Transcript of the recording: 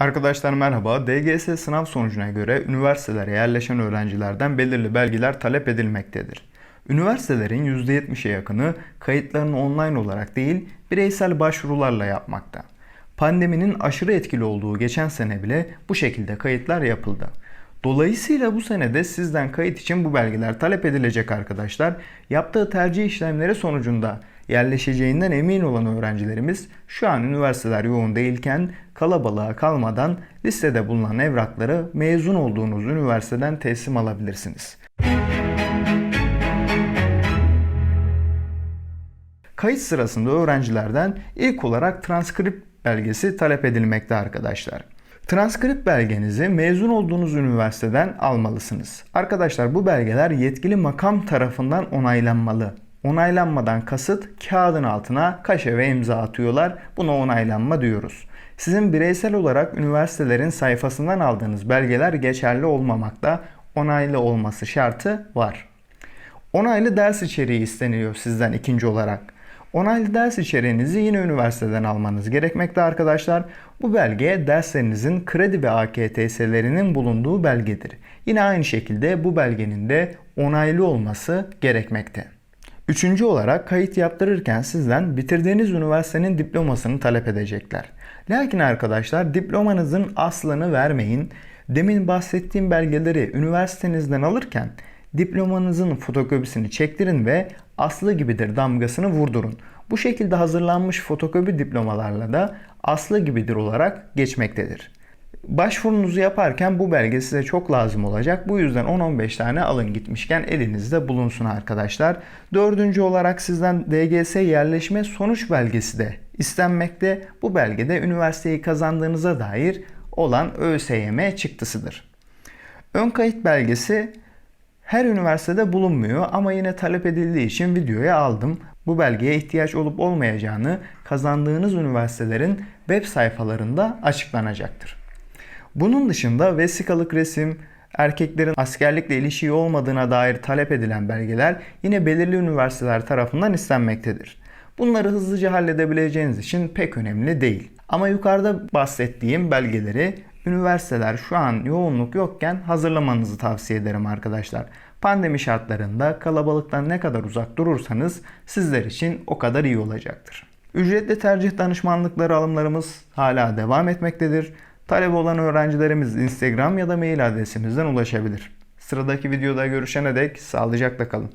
Arkadaşlar merhaba. DGS sınav sonucuna göre üniversitelere yerleşen öğrencilerden belirli belgeler talep edilmektedir. Üniversitelerin %70'e yakını kayıtlarını online olarak değil, bireysel başvurularla yapmakta. Pandeminin aşırı etkili olduğu geçen sene bile bu şekilde kayıtlar yapıldı. Dolayısıyla bu senede sizden kayıt için bu belgeler talep edilecek arkadaşlar. Yaptığı tercih işlemleri sonucunda yerleşeceğinden emin olan öğrencilerimiz şu an üniversiteler yoğun değilken kalabalığa kalmadan listede bulunan evrakları mezun olduğunuz üniversiteden teslim alabilirsiniz. Kayıt sırasında öğrencilerden ilk olarak transkript belgesi talep edilmekte arkadaşlar. Transkript belgenizi mezun olduğunuz üniversiteden almalısınız. Arkadaşlar bu belgeler yetkili makam tarafından onaylanmalı. Onaylanmadan kasıt kağıdın altına kaşe ve imza atıyorlar. Buna onaylanma diyoruz. Sizin bireysel olarak üniversitelerin sayfasından aldığınız belgeler geçerli olmamakta. Onaylı olması şartı var. Onaylı ders içeriği isteniyor sizden ikinci olarak. Onaylı ders içeriğinizi yine üniversiteden almanız gerekmekte arkadaşlar. Bu belge derslerinizin kredi ve AKTS'lerinin bulunduğu belgedir. Yine aynı şekilde bu belgenin de onaylı olması gerekmekte. Üçüncü olarak kayıt yaptırırken sizden bitirdiğiniz üniversitenin diplomasını talep edecekler. Lakin arkadaşlar diplomanızın aslını vermeyin. Demin bahsettiğim belgeleri üniversitenizden alırken diplomanızın fotokopisini çektirin ve aslı gibidir damgasını vurdurun. Bu şekilde hazırlanmış fotokopi diplomalarla da aslı gibidir olarak geçmektedir. Başvurunuzu yaparken bu belge size çok lazım olacak. Bu yüzden 10-15 tane alın gitmişken elinizde bulunsun arkadaşlar. Dördüncü olarak sizden DGS yerleşme sonuç belgesi de istenmekte. Bu belgede üniversiteyi kazandığınıza dair olan ÖSYM çıktısıdır. Ön kayıt belgesi her üniversitede bulunmuyor ama yine talep edildiği için videoya aldım. Bu belgeye ihtiyaç olup olmayacağını kazandığınız üniversitelerin web sayfalarında açıklanacaktır. Bunun dışında vesikalık resim, erkeklerin askerlikle ilişiği olmadığına dair talep edilen belgeler yine belirli üniversiteler tarafından istenmektedir. Bunları hızlıca halledebileceğiniz için pek önemli değil. Ama yukarıda bahsettiğim belgeleri üniversiteler şu an yoğunluk yokken hazırlamanızı tavsiye ederim arkadaşlar. Pandemi şartlarında kalabalıktan ne kadar uzak durursanız sizler için o kadar iyi olacaktır. Ücretli tercih danışmanlıkları alımlarımız hala devam etmektedir. Talep olan öğrencilerimiz Instagram ya da mail adresimizden ulaşabilir. Sıradaki videoda görüşene dek sağlıcakla kalın.